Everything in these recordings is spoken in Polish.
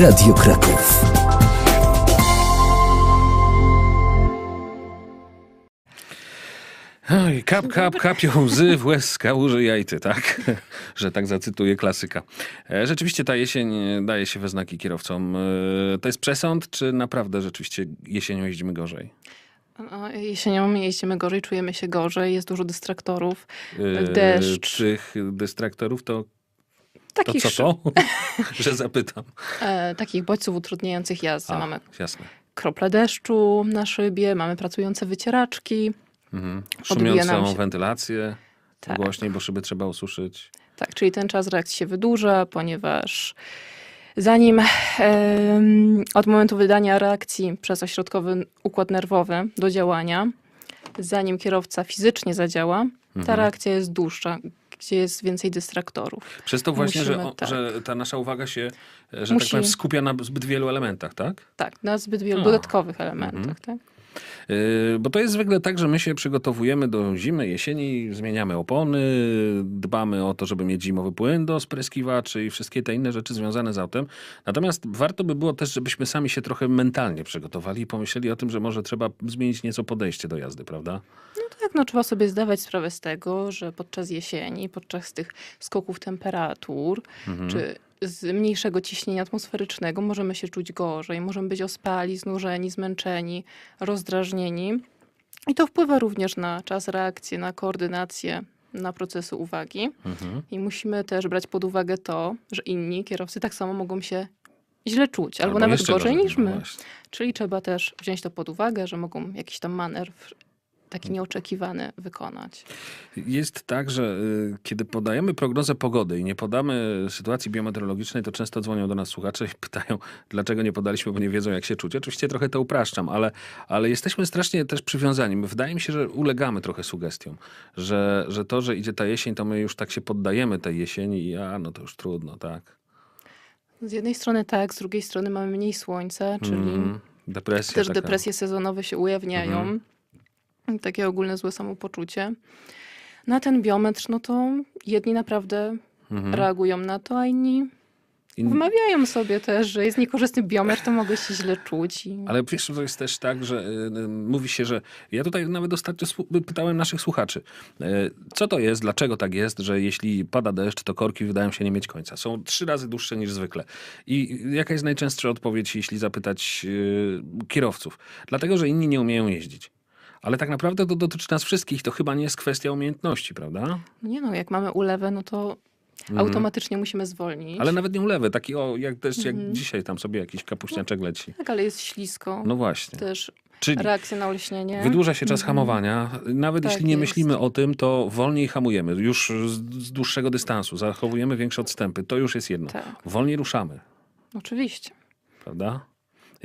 Radio Kraków. Oj, kap, kap, kapią łzy w łez kałuży jajty, tak? Że tak zacytuję klasyka. E, Rzeczywiście ta jesień daje się we znaki kierowcom. E, To jest przesąd, czy naprawdę rzeczywiście jesienią jeździmy gorzej? Jesienią jeździmy gorzej, czujemy się gorzej, jest dużo dystraktorów, E, deszcz. Tych dystraktorów to, to takich, co to? Że zapytam. E, takich bodźców utrudniających jazdę. A, Mamy jasne. krople deszczu na szybie, mamy pracujące wycieraczki. Mhm. Szumiącą wentylację. Tak. Głośniej, bo szyby trzeba ususzyć. Tak, czyli ten czas reakcji się wydłuża, ponieważ zanim em, od momentu wydania reakcji przez ośrodkowy układ nerwowy do działania, zanim kierowca fizycznie zadziała, ta Mhm. reakcja jest dłuższa, gdzie jest więcej dystraktorów. Przez to właśnie, że, Musimy, o, tak. że ta nasza uwaga się, że Musi- tak powiem, skupia na zbyt wielu elementach, tak? Tak, na zbyt wielu A. dodatkowych elementach. Mhm. Tak? Yy, Bo to jest zwykle tak, że my się przygotowujemy do zimy, jesieni, zmieniamy opony, dbamy o to, żeby mieć zimowy płyn do spryskiwaczy i wszystkie te inne rzeczy związane z autem. Natomiast warto by było też, żebyśmy sami się trochę mentalnie przygotowali i pomyśleli o tym, że może trzeba zmienić nieco podejście do jazdy, prawda? Tak, no trzeba sobie zdawać sprawę z tego, że podczas jesieni, podczas tych skoków temperatur, Mhm. czy z mniejszego ciśnienia atmosferycznego możemy się czuć gorzej, możemy być ospali, znużeni, zmęczeni, rozdrażnieni. I to wpływa również na czas reakcji, na koordynację, na procesy uwagi. Mhm. I musimy też brać pod uwagę to, że inni kierowcy tak samo mogą się źle czuć, albo, nawet jeszcze gorzej niż no my. właśnie. Czyli trzeba też wziąć to pod uwagę, że mogą jakiś tam manewr taki nieoczekiwany wykonać. Jest tak, że y, kiedy podajemy prognozę pogody i nie podamy sytuacji biometeorologicznej, to często dzwonią do nas słuchacze i pytają, dlaczego nie podaliśmy, bo nie wiedzą, jak się czuć. Oczywiście trochę to upraszczam, ale, ale jesteśmy strasznie też przywiązani. Wydaje mi się, że ulegamy trochę sugestiom, że, że to, że idzie ta jesień, to my już tak się poddajemy tej jesieni i a, no to już trudno, tak. Z jednej strony tak, z drugiej strony mamy mniej słońca, czyli Mm, depresja też taka. depresje sezonowe się ujawniają. Mhm. Takie ogólne złe samopoczucie. Na ten biometr, no to jedni naprawdę Mhm. reagują na to, a inni In- wmawiają sobie też, że jest niekorzystny biometr, to mogę się źle czuć. I... Ale wiesz, to jest też tak, że y, y, mówi się, że ja tutaj nawet ostatnio pytałem naszych słuchaczy, y, co to jest, dlaczego tak jest, że jeśli pada deszcz, to korki wydają się nie mieć końca. Są trzy razy dłuższe niż zwykle. I jaka jest najczęstsza odpowiedź, jeśli zapytać y, kierowców? Dlatego, że inni nie umieją jeździć. Ale tak naprawdę to dotyczy nas wszystkich. To chyba nie jest kwestia umiejętności, prawda? No nie no, jak mamy ulewę, no to automatycznie musimy zwolnić. Mhm. Ale nawet nie ulewy. Taki o, jak też jak Mhm. dzisiaj tam sobie jakiś kapuśniaczek leci. Tak, ale jest ślisko. No właśnie. Też Czyli reakcja na olśnienie. Wydłuża się czas Mhm. hamowania. Nawet Tak jeśli nie jest. myślimy o tym, to wolniej hamujemy. Już z, z dłuższego dystansu. Zachowujemy większe odstępy. To już jest jedno. Tak, Wolniej ruszamy, oczywiście. prawda?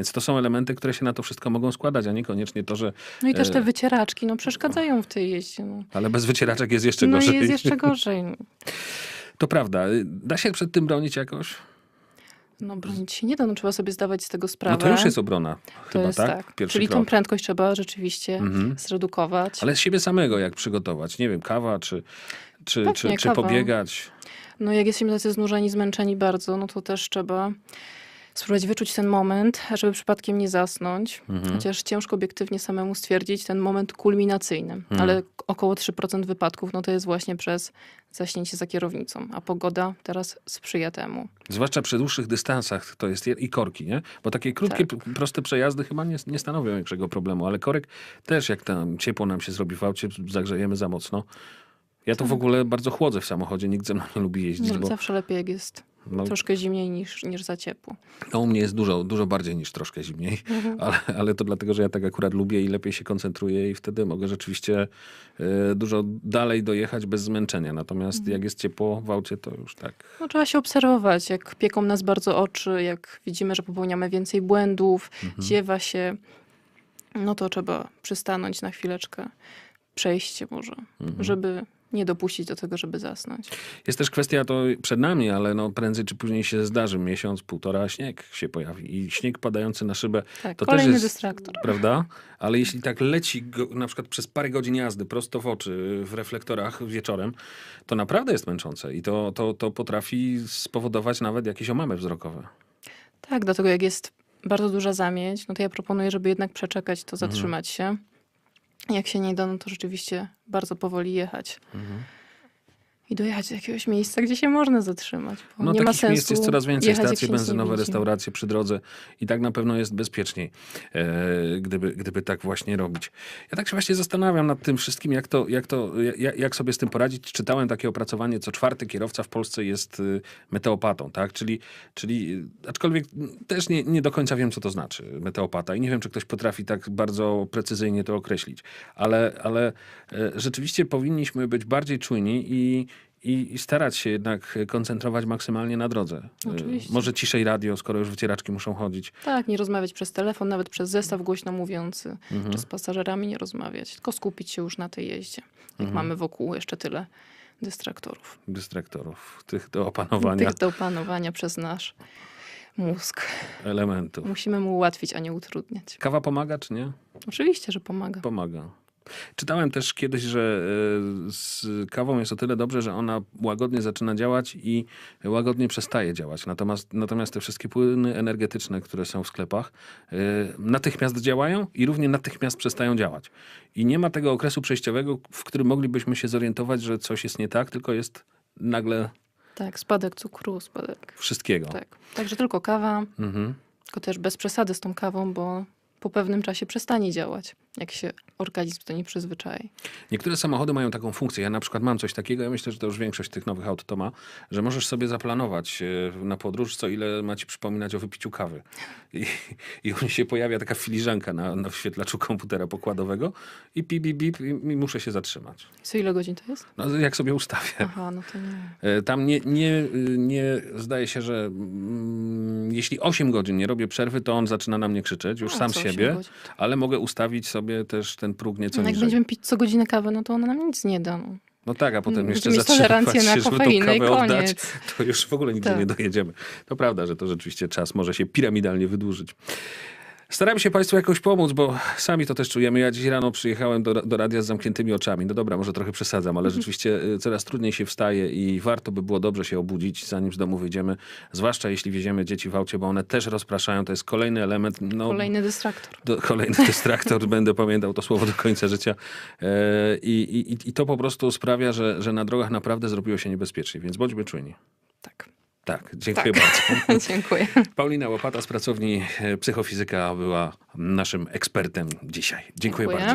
Więc to są elementy, które się na to wszystko mogą składać, a niekoniecznie to, że... No i też E, te wycieraczki, no przeszkadzają w tej jeździe. No, Ale bez wycieraczek jest jeszcze no gorzej. jest jeszcze gorzej. To prawda. Da się przed tym bronić jakoś? No bronić się nie da, no trzeba sobie zdawać z tego sprawę. No to już jest obrona. To Chyba, jest tak? Pierwszy Czyli tą krok. prędkość trzeba rzeczywiście Mhm. zredukować. Ale z siebie samego jak przygotować? Nie wiem, kawa, czy, czy, Pewnie, czy, czy kawa. pobiegać? No jak jesteśmy tacy znużeni, zmęczeni bardzo, no to też trzeba spróbować wyczuć ten moment, żeby przypadkiem nie zasnąć. Mhm. Chociaż ciężko obiektywnie samemu stwierdzić ten moment kulminacyjny. Mhm. Ale około 3% wypadków, no to jest właśnie przez zaśnięcie za kierownicą. A pogoda teraz sprzyja temu. Zwłaszcza przy dłuższych dystansach to jest je- i korki, nie? Bo takie krótkie, Tak. proste przejazdy chyba nie, nie stanowią większego problemu, ale korek też jak tam ciepło nam się zrobi w aucie, zagrzejemy za mocno. Ja to w ogóle bardzo chłodzę w samochodzie, nikt ze mną nie lubi jeździć, Tak. No, bo Zawsze lepiej, jak jest no, troszkę zimniej niż, niż za ciepło. no, u mnie jest dużo, dużo bardziej niż troszkę zimniej, ale, ale to dlatego, że ja tak akurat lubię i lepiej się koncentruję i wtedy mogę rzeczywiście e, dużo dalej dojechać bez zmęczenia. Natomiast Mhm. jak jest ciepło w aucie, to już tak. No, trzeba się obserwować, jak pieką nas bardzo oczy, jak widzimy, że popełniamy więcej błędów, Mhm. ziewa się, no to trzeba przystanąć na chwileczkę, przejść się może, Mhm. żeby nie dopuścić do tego, żeby zasnąć. Jest też kwestia to przed nami, ale no prędzej czy później się zdarzy. Miesiąc, półtora, śnieg się pojawi. I śnieg padający na szybę, Tak, to kolejny też jest, dystraktor. prawda? Ale jeśli tak leci go, na przykład przez parę godzin jazdy prosto w oczy, w reflektorach wieczorem, to naprawdę jest męczące. I to, to, to potrafi spowodować nawet jakieś omamy wzrokowe. Tak, dlatego jak jest bardzo duża zamieć, no to ja proponuję, żeby jednak przeczekać Mhm. to, zatrzymać się. Jak się nie da, no to rzeczywiście bardzo powoli jechać. Mhm. I dojechać do jakiegoś miejsca, gdzie się można zatrzymać. No nie ma takich sensu miejsc jest coraz więcej, stacje benzynowe, restauracje przy drodze i tak na pewno jest bezpieczniej, e, gdyby, gdyby tak właśnie robić. Ja tak się właśnie zastanawiam nad tym wszystkim, jak, to, jak, to, jak, jak sobie z tym poradzić. Czytałem takie opracowanie, co czwarty kierowca w Polsce jest y, meteopatą, tak? Czyli, czyli y, aczkolwiek też nie, nie do końca wiem, co to znaczy meteopata i nie wiem, czy ktoś potrafi tak bardzo precyzyjnie to określić, ale, ale e, rzeczywiście powinniśmy być bardziej czujni i i, starać się jednak koncentrować maksymalnie na drodze. Oczywiście. Y, Może ciszej radio, skoro już wycieraczki muszą chodzić. Tak, nie rozmawiać przez telefon, nawet przez zestaw głośno mówiący, Mhm. czy z pasażerami nie rozmawiać, tylko skupić się już na tej jeździe. Jak Mhm. mamy wokół jeszcze tyle dystraktorów. Dystraktorów, tych do opanowania Tych do opanowania przez nasz mózg. elementów. Musimy mu ułatwić, a nie utrudniać. Kawa pomaga, czy nie? Oczywiście, że pomaga. Pomaga. Czytałem też kiedyś, że y, z kawą jest o tyle dobrze, że ona łagodnie zaczyna działać i łagodnie przestaje działać. Natomiast, natomiast te wszystkie płyny energetyczne, które są w sklepach, y, natychmiast działają i równie natychmiast przestają działać. I nie ma tego okresu przejściowego, w którym moglibyśmy się zorientować, że coś jest nie tak, tylko jest nagle Tak, spadek cukru, spadek. wszystkiego. Tak. Także tylko kawa, Mhm. tylko też bez przesady z tą kawą, bo po pewnym czasie przestanie działać, jak się organizm do niej przyzwyczai. Niektóre samochody mają taką funkcję. Ja na przykład mam coś takiego, ja myślę, że to już większość tych nowych aut to ma, że możesz sobie zaplanować e, na podróż, co ile ma ci przypominać o wypiciu kawy. I, i mnie się pojawia taka filiżanka na, na wświetlaczu komputera pokładowego i pip, bip, bip, i, muszę się zatrzymać. Co ile godzin to jest? No, jak sobie ustawię. Aha, no to nie. E, Tam nie, nie, nie zdaje się, że mm, jeśli 8 godzin nie robię przerwy, to on zaczyna na mnie krzyczeć, już A, sam siebie, godzin? ale mogę ustawić sobie też ten próg nieco No jak niżej. będziemy pić co godzinę kawę, no to ona nam nic nie da. No. No tak, a potem jeszcze na się, żeby tą kawę oddać, to już w ogóle nigdzie Tak. nie dojedziemy. To prawda, że to rzeczywiście czas może się piramidalnie wydłużyć. Staramy się Państwu jakoś pomóc, bo sami to też czujemy. Ja dziś rano przyjechałem do, do radia z zamkniętymi oczami. No dobra, może trochę przesadzam, ale rzeczywiście y, coraz trudniej się wstaje i warto by było dobrze się obudzić, zanim z domu wyjdziemy. Zwłaszcza jeśli wieziemy dzieci w aucie, bo one też rozpraszają. To jest kolejny element. No, Kolejny dystraktor. do, kolejny dystraktor, będę pamiętał to słowo do końca życia. E, i, i, I to po prostu sprawia, że, że na drogach naprawdę zrobiło się niebezpiecznie, więc bądźmy czujni. Tak. Tak, dziękuję Tak. bardzo. Dziękuję. Paulina Łopata z pracowni e, psychofizyka była naszym ekspertem dzisiaj. Dziękuję Dziękuję. bardzo.